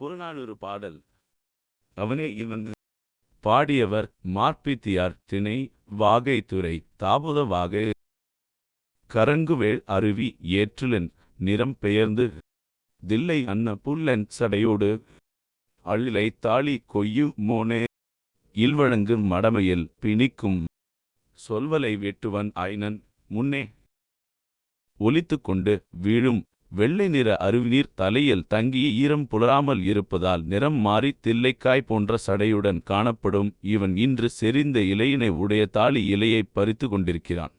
புறநானூறு பாடல். அவனே இவன் பாடியவர் மார்பித்தியார் திணை வாகைத்துறை தாபுத வாகை கரங்குவேள் அருவி ஏற்றுலன் நிறம் பெயர்ந்து தில்லை அன்ன புல்லன் சடையோடு அழிலை தாளி கொய்யு மோனே இல்வழங்கு மடமையில் பிணிக்கும் சொல்வலை வெட்டுவன் ஐனன் முன்னே ஒலித்துக் கொண்டு வீழும் வெள்ளை நிற அருவிநீர் தலையில் தங்கிய ஈரம் புலராமல் இருப்பதால் நிறம் மாறி தில்லைக்காய் போன்ற சடையுடன் காணப்படும். இவன் இன்று செறிந்த இலையினை உடைய தாலி இலையைப் பறித்து கொண்டிருக்கிறான்.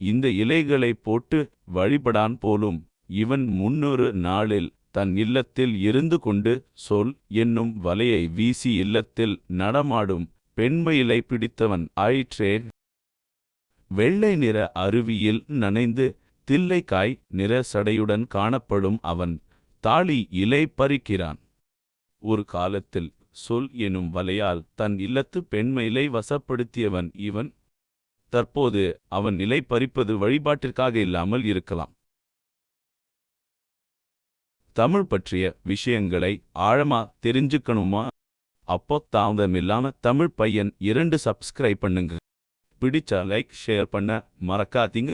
இந்த இலைகளை போட்டு வழிபடான் போலும் இவன் முன்னொரு நாளில் தன் இல்லத்தில் இருந்து கொண்டு சொல் என்னும் வலையை வீசி இல்லத்தில் நடமாடும் பெண்மயிலை பிடித்தவன் ஆயிற்றே வெள்ளை நிற அருவியில் நனைந்து தில்லைக்காய் நிற சடையுடன் காணப்படும் அவன் தாலி இலை பறிக்கிறான். ஒரு காலத்தில் சொல் எனும் வலையால் தன் இல்லத்து பெண்மையிலை வசப்படுத்தியவன் இவன். தற்போது அவன் நிலை பறிப்பது வழிபாட்டிற்காக இல்லாமல் இருக்கலாம். தமிழ் பற்றிய விஷயங்களை ஆழமா தெரிஞ்சுக்கணுமா? அப்போ தாமதமில்லாம தமிழ் பையன் இரண்டு சப்ஸ்கிரைப் பண்ணுங்க. பிடிச்சா லைக் ஷேர் பண்ண மறக்காதீங்க.